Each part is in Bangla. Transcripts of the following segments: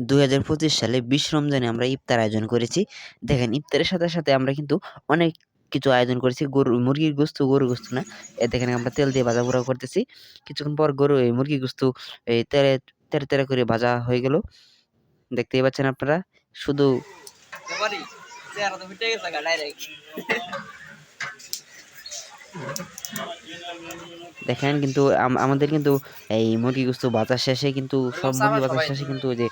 দুই হাজার পঁচিশ সালে বিশ রমজানে আমরা ইফতার আয়োজন করেছি। দেখেন, ইফতারের সাথে সাথে আমরা কিন্তু অনেক কিছু আয়োজন করেছি। গরু, মুরগির গোস্ত গরু গোস্ত না? এ দেখেন, আমরা তেল দিয়ে ভাজা পোড়া করতেছি। কিছুক্ষণ পর গরু, এই মুরগি গোস্ত, এই তেলে তেরে তেরে করে ভাজা হয়ে গেল। দেখতেই পাচ্ছেন আপনারা? শুধু দেখেন কিন্তু আম- আমাদের কিন্তু এই মুরগি গোস্ত বাজার শেষে কিন্তু সব মুরগি সবাই। শেষে কিন্তু ওই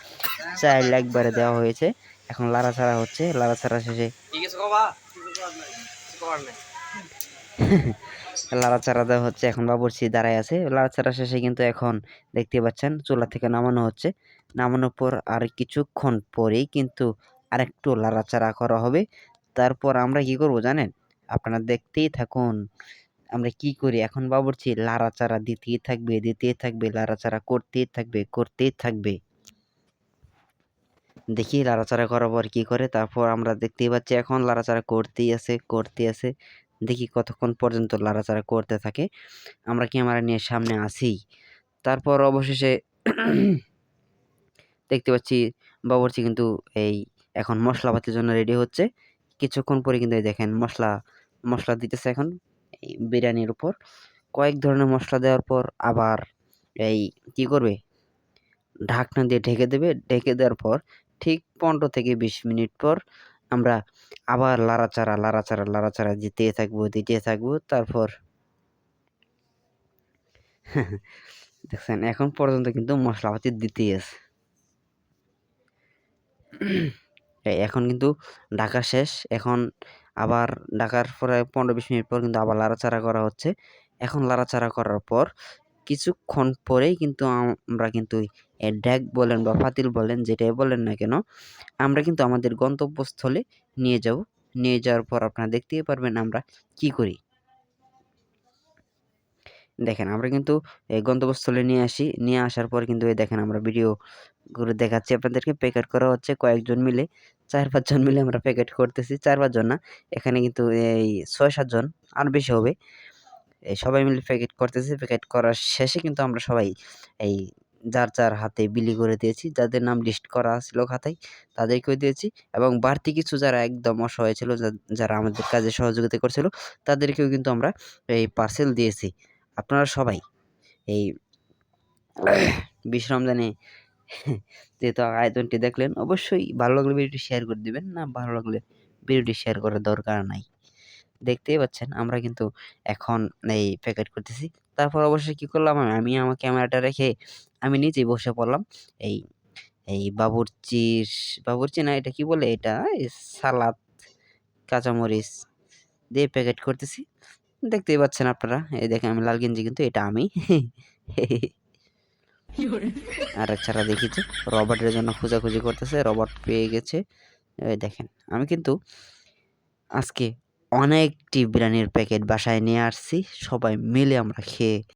যে চাইল্ড একবারে দেওয়া হয়েছে। এখন লাড়াছাড়া হচ্ছে লাড়াছাড়া শেষে। ঠিক আছে কবা কিছু করার নাই লাড়াচাড়া দেওয়া হচ্ছে এখন বাবুর্চি দাঁড়ায় আছে। লাড়াচাড়া শেষে কিন্তু এখন দেখতে পাচ্ছেন চুলা থেকে নামানো হচ্ছে। নামানোর পর আর কিছুক্ষণ পরেই কিন্তু আরেকটু লাড়াচাড়া করা হবে। তারপর আমরা কি করব জানেন? আপনারা দেখতেই থাকুন আমরা কি করি? এখন বাবুর্চি লাড়াচাড়া দিতেই থাকবে দিতেই থাকবে লাড়াচাড়া করতেই থাকবে করতেই থাকবে। দেখি লাড়াচাড়া করার পর কী করে? তারপর আমরা দেখতেই পাচ্ছি এখন লাড়াচাড়া করতেই আছে করতেই আছে। দেখি কতক্ষণ পর্যন্ত লাড়াচাড়া করতে থাকে। আমরা ক্যামেরা নিয়ে সামনে আসি তারপর অবশেষে দেখতে পাচ্ছি বাবুর্চি কিন্তু এই এখন মশলা মশলাপাতির জন্য রেডি হচ্ছে। কিছুক্ষণ পরে কিন্তু দেখেন মশলা মশলা দিতেছে এখন এই বিরিয়ানির উপর। কয়েক ধরনের মশলা দেওয়ার পর আবার এই কি করবে? ঢাকনা দিয়ে ঢেকে দেবে। ঢেকে দেওয়ার পর ঠিক পনেরো থেকে বিশ মিনিট পর আমরা আবার লাড়াচাড়া লাড়াচাড়া লাড়াচাড়া দিতে থাকব দিতে থাকব। তারপর দেখছেন, এখন পর্যন্ত কিন্তু মশলাপাতি দিতেই আছে। এখন কিন্তু ঢাকা শেষ। এখন আবার ঢাকার পরে পনেরো, বিশ মিনিট পর কিন্তু আবার লাড়াচাড়া করা হচ্ছে। এখন লাড়াচাড়া করার পর কিছুক্ষণ পরেই কিন্তু আমরা কিন্তু ড্যাগ বলেন বা পাতিল বলেন, যেটাই বলেন না কেন, আমরা কিন্তু আমাদের গন্তব্যস্থলে নিয়ে যাব। নিয়ে যাওয়ার পর আপনারা দেখতেই পারবেন আমরা কি করি। দেখেন, আমরা কিন্তু এই গন্তব্যস্থলে নিয়ে আসি। নিয়ে আসার পর কিন্তু এই দেখেন আমরা ভিডিও করে দেখাচ্ছি। আপনাদেরকে প্যাকেট করা হচ্ছে কয়েকজন মিলে। চার পাঁচজন মিলে আমরা প্যাকেট করতেছি। চার পাঁচজন না, এখানে কিন্তু এই ছয় সাতজন আর বেশি হবে। এই সবাই মিলে প্যাকেট করতেছি। প্যাকেট করার শেষে কিন্তু আমরা সবাই এই যার যার হাতে বিলি করে দিয়েছি, যাদের নাম লিস্ট করা ছিল খাতায় তাদেরকেও দিয়েছি এবং বাড়তি কিছু যারা একদম অসহায় ছিল যারা আমাদের কাজে সহযোগিতা করছিল, তাদেরকেও কিন্তু আমরা এই পার্সেল দিয়েছি। আপনারা সবাই এই বিশ রমজানে যেহেতু আয়োজনটি দেখলেন, অবশ্যই ভালো লাগলে ভিডিওটি শেয়ার করে দিবেন। না ভালো লাগলে ভিডিওটি শেয়ার করার দরকার নাই। দেখতেই পাচ্ছেন, আমরা কিন্তু এখন এই প্যাকেট করতেছি। তারপর অবশ্যই কি করলাম আমি? আমি আমার ক্যামেরাটা রেখে আমি নিজেই বসে পড়লাম। এই এই বাবুর্চির, বাবুরচি না এটা কি বলে? এটা সালাদ, কাঁচামরিচ দিয়ে প্যাকেট করতেছি। দেখতেই পাচ্ছেন আপনারা। এই দেখেন আমি লাল গেঞ্জি কিন্তু এটা আমি। আর ছাড়া দেখিছে রবার্টের জন্য খোঁজাখুঁজি করতেছে, রবার্ট পেয়ে গেছে। দেখেন, আমি কিন্তু আজকে অনেকটি বিরিয়ানির প্যাকেট বাসায় নিয়ে আসছি। সবাই মিলে আমরা খেয়ে